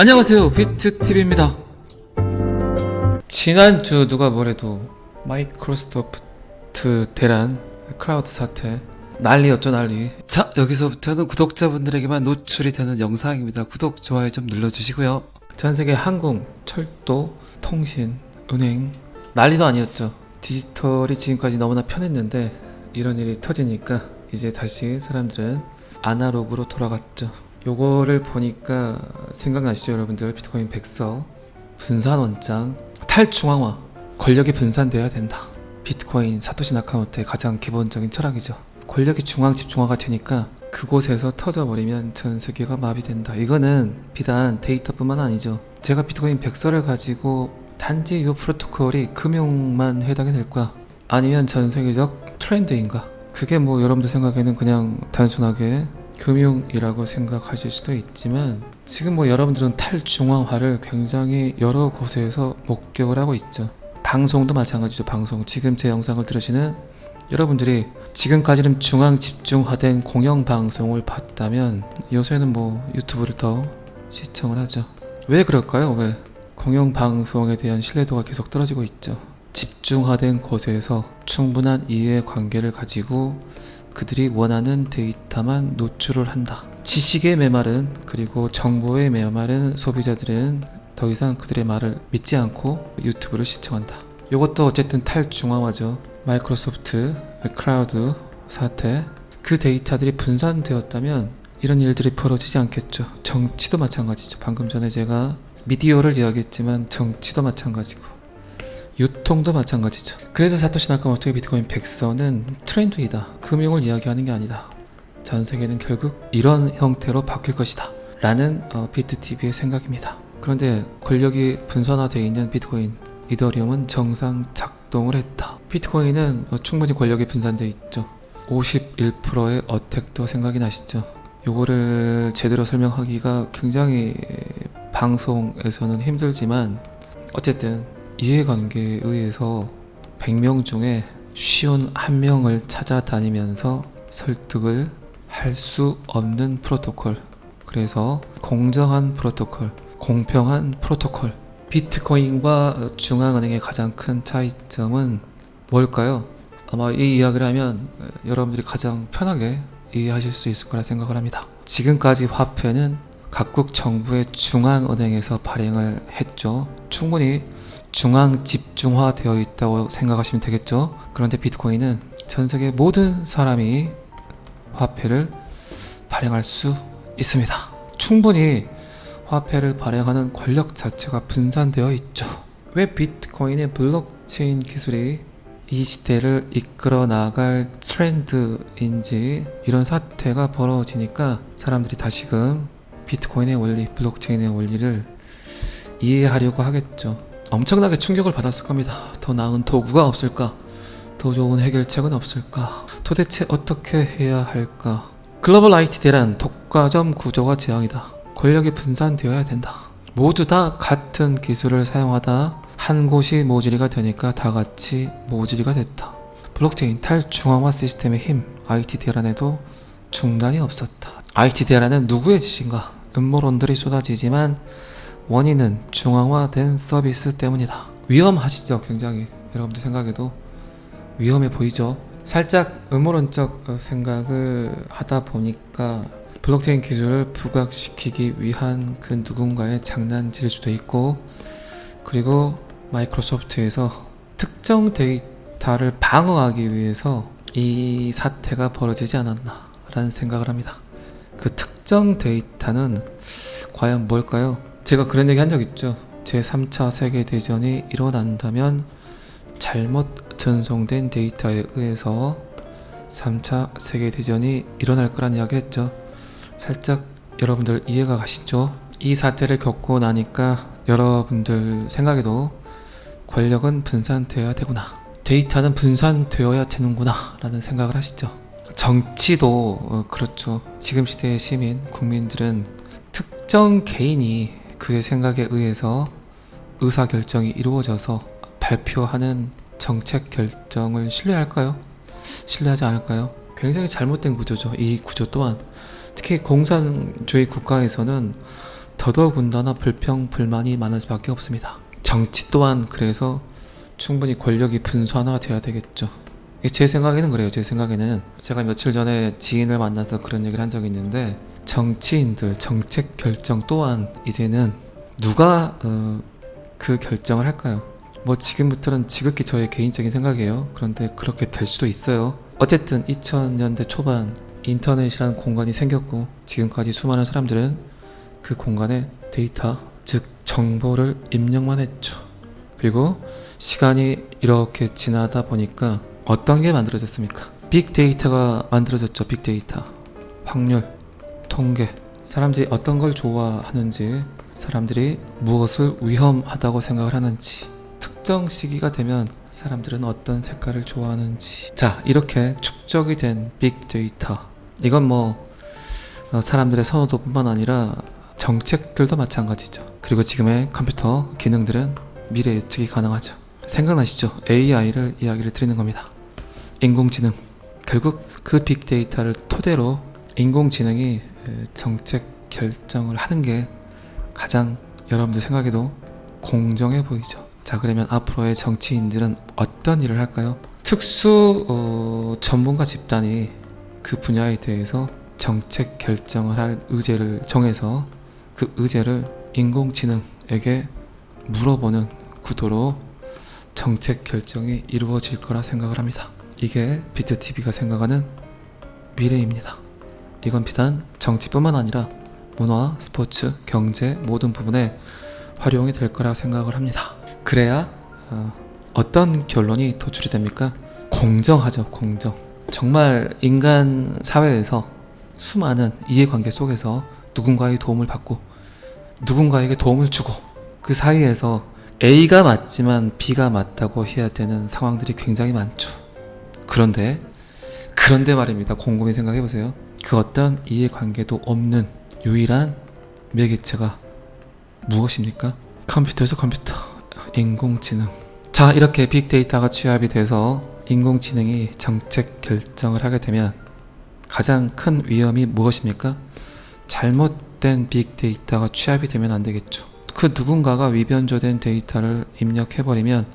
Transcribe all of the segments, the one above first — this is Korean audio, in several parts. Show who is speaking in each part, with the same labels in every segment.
Speaker 1: 안녕하세요. 비트TV입니다. 지난주 누가 뭐래도 마이크로소프트 대란 크라우드 사태. 난리였죠 난리. 자 여기서부터는 구독자분들에게만 노출이 되는 영상입니다. 구독 좋아요 좀 눌러주시고요. 전세계 항공, 철도, 통신, 은행. 난리도 아니었죠. 디지털이 지금까지 너무나 편했는데 이런 일이 터지니까 이제 다시 사람들은 아날로그로 돌아갔죠 요거를 보니까 생각나시죠 여러분들? 비트코인 백서 분산 원장 탈중앙화. 권력이 분산돼야 된다. 비트코인 사토시 나카모토의 가장 기본적인 철학이죠. 권력이 중앙 집중화가 되니까 그곳에서 터져버리면 전 세계가 마비된다. 이거는 비단 데이터뿐만 아니죠. 제가 비트코인 백서를 가지고 단지 이 프로토콜이 금융만 해당이 될까 아니면 전 세계적 트렌드인가? 그게 뭐 여러분들 생각에는 그냥 단순하게 금융이라고 생각하실 수도 있지만 지금 뭐 여러분들은 탈중앙화를 굉장히 여러 곳에서 목격을 하고 있죠. 방송도 마찬가지죠. 방송 지금 제 영상을 들으시는 여러분들이 지금까지는 중앙 집중화된 공영 방송을 봤다면 요새는 뭐 유튜브를 더 시청을 하죠. 왜 그럴까요? 왜 공영 방송에 대한 신뢰도가 계속 떨어지고 있죠. 집중화된 곳에서 충분한 이해 관계를 가지고 그들이 원하는 데이터만 노출을 한다. 지식의 메마른 그리고 정보의 메마른 소비자들은 더 이상 그들의 말을 믿지 않고 유튜브를 시청한다. 이것도 어쨌든 탈중앙화죠. 마이크로소프트, 클라우드 사태 그 데이터들이 분산되었다면 이런 일들이 벌어지지 않겠죠. 정치도 마찬가지죠. 방금 전에 제가 미디어를 이야기했지만 정치도 마찬가지고 유통도 마찬가지죠. 그래서 사토시 나카모토의 비트코인 백서는 트렌드이다. 금융을 이야기하는 게 아니다. 전 세계는 결국 이런 형태로 바뀔 것이다. 라는 어, 비트TV의 생각입니다. 그런데 권력이 분산화되어 있는 비트코인, 이더리움은 정상 작동을 했다. 비트코인은 어, 충분히 권력이 분산되어 있죠. 51%의 어택도 생각이 나시죠? 요거를 제대로 설명하기가 굉장히 방송에서는 힘들지만 어쨌든 이해관계에 의해서 100명 중에 쉬운 한 명을 찾아다니면서 설득을 할 수 없는 프로토콜. 그래서 공정한 프로토콜, 공평한 프로토콜. 비트코인과 중앙은행의 가장 큰 차이점은 뭘까요? 아마 이 이야기를 하면 여러분들이 가장 편하게 이해하실 수 있을 거라 생각을 합니다. 지금까지 화폐는 각국 정부의 중앙은행에서 발행을 했죠. 충분히 중앙 집중화 되어 있다고 생각하시면 되겠죠. 그런데 비트코인은 전 세계 모든 사람이 화폐를 발행할 수 있습니다. 충분히 화폐를 발행하는 권력 자체가 분산되어 있죠. 왜 비트코인의 블록체인 기술이 이 시대를 이끌어 나갈 트렌드인지 이런 사태가 벌어지니까 사람들이 다시금 비트코인의 원리, 블록체인의 원리를 이해하려고 하겠죠. 엄청나게 충격을 받았을 겁니다. 더 나은 도구가 없을까? 더 좋은 해결책은 없을까? 도대체 어떻게 해야 할까? 글로벌 IT 대란 독과점 구조가 재앙이다. 권력이 분산되어야 된다. 모두 다 같은 기술을 사용하다 한 곳이 모듈이가 되니까 다 같이 모듈이가 됐다. 블록체인 탈중앙화 시스템의 힘, IT 대란에도 중단이 없었다. IT 대란은 누구의 짓인가? 음모론들이 쏟아지지만 원인은 중앙화된 서비스 때문이다. 위험하시죠, 굉장히. 여러분들 생각에도 위험해 보이죠? 살짝 음모론적 어, 생각을 하다 보니까 블록체인 기술을 부각시키기 위한 그 누군가의 장난질일 수도 있고 그리고 마이크로소프트에서 특정 데이터를 방어하기 위해서 이 사태가 벌어지지 않았나 라는 생각을 합니다. 그 특정 데이터는 과연 뭘까요? 제가 그런 얘기 한 적 있죠. 제 3차 세계대전이 일어난다면 잘못 전송된 데이터에 의해서 3차 세계대전이 일어날 거란 이야기 했죠. 살짝 여러분들 이해가 가시죠? 이 사태를 겪고 나니까 여러분들 생각에도 권력은 분산되어야 되구나. 데이터는 분산되어야 되는구나. 라는 생각을 하시죠. 정치도 어, 그렇죠. 지금 시대의 시민, 국민들은 특정 개인이 그의 생각에 의해서 의사결정이 이루어져서 발표하는 정책 결정을 신뢰할까요? 신뢰하지 않을까요? 굉장히 잘못된 구조죠. 이 구조 또한 특히 공산주의 국가에서는 더 더더군다나 불평 불만이 많을 수밖에 없습니다. 정치 또한 그래서 충분히 권력이 분산화 돼야 되겠죠. 제 생각에는 그래요. 제 생각에는 제가 며칠 전에 지인을 만나서 그런 얘기를 한 적이 있는데 정치인들 정책 결정 또한 이제는 누가 어, 그 결정을 할까요? 뭐 지금부터는 지극히 저의 개인적인 생각이에요. 그런데 그렇게 될 수도 있어요. 어쨌든 2000년대 초반 인터넷이라는 공간이 생겼고 지금까지 수많은 사람들은 그 공간에 데이터 즉 정보를 입력만 했죠. 그리고 시간이 이렇게 지나다 보니까 어떤 게 만들어졌습니까? 빅데이터가 만들어졌죠. 빅데이터. 확률, 통계. 사람들이 어떤 걸 좋아하는지, 사람들이 무엇을 위험하다고 생각을 하는지, 특정 시기가 되면 사람들은 어떤 색깔을 좋아하는지. 자, 이렇게 축적이 된 빅데이터. 이건 뭐 어, 사람들의 선호도뿐만 아니라 정책들도 마찬가지죠. 그리고 지금의 컴퓨터 기능들은 미래 예측이 가능하죠. 생각나시죠? AI를 이야기를 드리는 겁니다. 인공지능. 결국 그 빅데이터를 토대로 인공지능이 에, 정책 결정을 하는 게 가장 여러분들 생각에도 공정해 보이죠. 자, 그러면 앞으로의 정치인들은 어떤 일을 할까요? 특수 어, 전문가 집단이 그 분야에 대해서 정책 결정을 할 의제를 정해서 그 의제를 인공지능에게 물어보는 구도로 정책 결정이 이루어질 거라 생각을 합니다. 이게 비트TV가 생각하는 미래입니다. 이건 비단 정치뿐만 아니라 문화, 스포츠, 경제 모든 부분에 활용이 될 거라 생각을 합니다. 그래야 어, 어떤 결론이 도출이 됩니까? 공정하죠, 공정. 정말 인간 사회에서 수많은 이해관계 속에서 누군가의 도움을 받고 누군가에게 도움을 주고 그 사이에서 A가 맞지만 B가 맞다고 해야 되는 상황들이 굉장히 많죠. 그런데 그런데 말입니다. 곰곰이 생각해 보세요. 그 어떤 이해관계도 없는 유일한 매개체가 무엇입니까? 컴퓨터죠, 컴퓨터. 인공지능. 자, 이렇게 빅데이터가 취합이 돼서 인공지능이 정책 결정을 하게 되면 가장 큰 위험이 무엇입니까? 잘못된 빅데이터가 취합이 되면 안 되겠죠. 그 누군가가 위변조된 데이터를 입력해버리면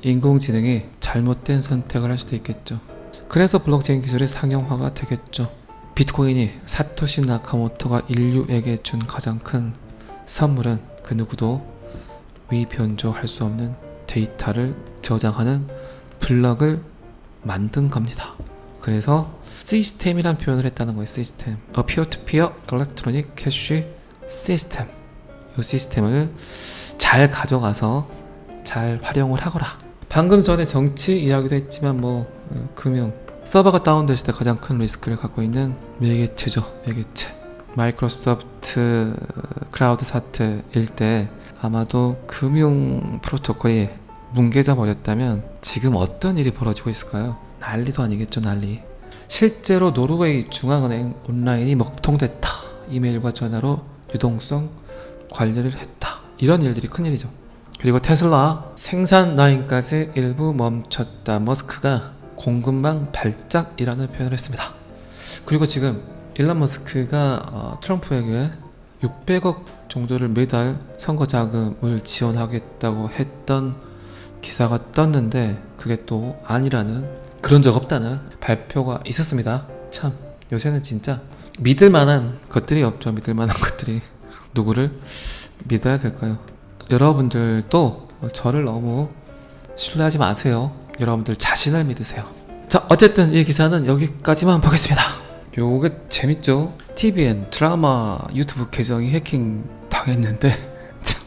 Speaker 1: 인공지능이 잘못된 선택을 할 수도 있겠죠. 그래서 블록체인 기술이 상용화가 되겠죠. 비트코인이 사토시 나카모토가 인류에게 준 가장 큰 선물은 그 누구도 위변조할 수 없는 데이터를 저장하는 블럭을 만든 겁니다. 그래서 시스템이란 표현을 했다는 거예요. 시스템. A peer-to-peer electronic cash system. 이 시스템을 잘 가져가서 잘 활용을 하거라. 방금 전에 정치 이야기도 했지만 뭐 어, 금융 서버가 다운됐을 때 가장 큰 리스크를 갖고 있는 매개체죠. 매개체. 마이크로소프트 클라우드 사태일 때 아마도 금융 프로토콜이 뭉개져 버렸다면 지금 어떤 일이 벌어지고 있을까요? 난리도 아니겠죠, 난리. 실제로 노르웨이 중앙은행 온라인이 먹통됐다. 이메일과 전화로 유동성 관리를 했다. 이런 일들이 큰일이죠. 그리고 테슬라 생산 라인까지 일부 멈췄다. 머스크가 공급망 발작이라는 표현을 했습니다. 그리고 지금 일론 머스크가 어, 트럼프에게 600억 정도를 매달 선거 자금을 지원하겠다고 했던 기사가 떴는데 그게 또 아니라는 그런 적 없다는 발표가 있었습니다. 참 요새는 진짜 믿을 만한 것들이 없죠. 믿을 만한 것들이 누구를 믿어야 될까요? 여러분들도 저를 너무 신뢰하지 마세요. 여러분들 자신을 믿으세요. 자, 어쨌든 이 기사는 여기까지만 보겠습니다. 요게 재밌죠? TVN 드라마 유튜브 계정이 해킹 당했는데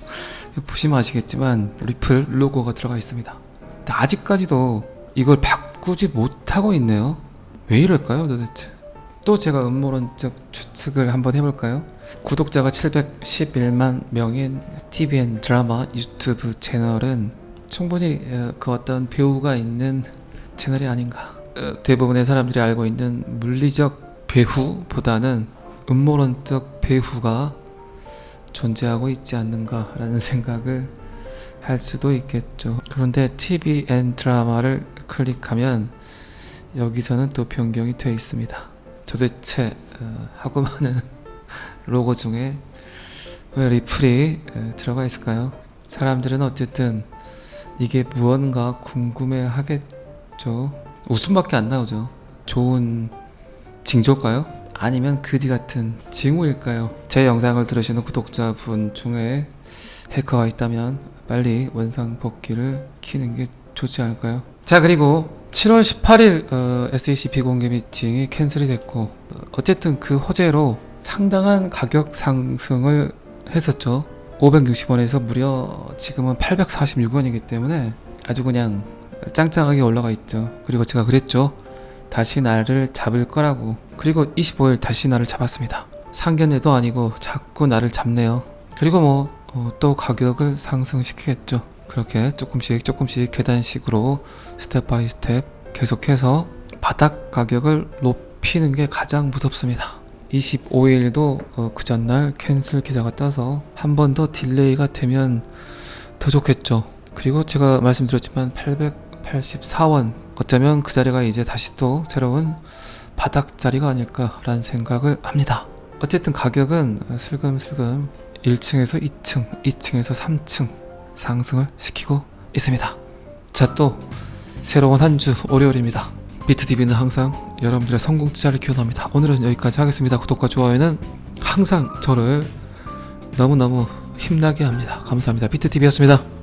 Speaker 1: 보시면 아시겠지만 리플 로고가 들어가 있습니다. 근데 아직까지도 이걸 바꾸지 못하고 있네요. 왜 이럴까요, 도대체? 또 제가 음모론적 추측을 한번 해볼까요? 구독자가 711만 명인 TVN 드라마 유튜브 채널은 충분히 어, 그 어떤 배우가 있는 채널이 아닌가. 어, 대부분의 사람들이 알고 있는 물리적 배후보다는 음모론적 배후가 존재하고 있지 않는가라는 생각을 할 수도 있겠죠. 그런데 TVN 드라마를 클릭하면 여기서는 또 변경이 되어 있습니다. 도대체 어, 하고 많은 로고 중에 왜 리플이 에, 들어가 있을까요? 사람들은 어쨌든 이게 무언가 궁금해 하겠죠. 웃음밖에 안 나오죠. 좋은 징조일까요? 아니면 그지 같은 징후일까요? 제 영상을 들으시는 구독자분 중에 해커가 있다면 빨리 원상 복귀를 키는 게 좋지 않을까요? 자 그리고 7월 18일 어, SEC 비공개 미팅이 캔슬이 됐고 어, 어쨌든 그 호재로 상당한 가격 상승을 했었죠. 560원에서 무려 지금은 846원이기 때문에 아주 그냥 짱짱하게 올라가 있죠. 그리고 제가 그랬죠. 다시 나를 잡을 거라고. 그리고 25일 다시 나를 잡았습니다. 상견례도 아니고 자꾸 나를 잡네요. 그리고 뭐 또 가격을 상승시키겠죠. 그렇게 조금씩 조금씩 계단식으로 스텝 바이 스텝 계속해서 바닥 가격을 높이는 게 가장 무섭습니다. 25일도 어, 그 전날 캔슬 기사가 떠서 한 번 더 딜레이가 되면 더 좋겠죠. 그리고 제가 말씀드렸지만 884원 어쩌면 그 자리가 이제 다시 또 새로운 바닥 자리가 아닐까라는 생각을 합니다. 어쨌든 가격은 슬금슬금 1층에서 2층, 2층에서 3층 상승을 시키고 있습니다. 자, 또 새로운 한 주 월요일입니다. 비트DB는 항상 여러분들의 성공 투자를 기원합니다. 오늘은 여기까지 하겠습니다. 구독과 좋아요는 항상 저를 너무너무 힘나게 합니다. 감사합니다. 비트DB였습니다.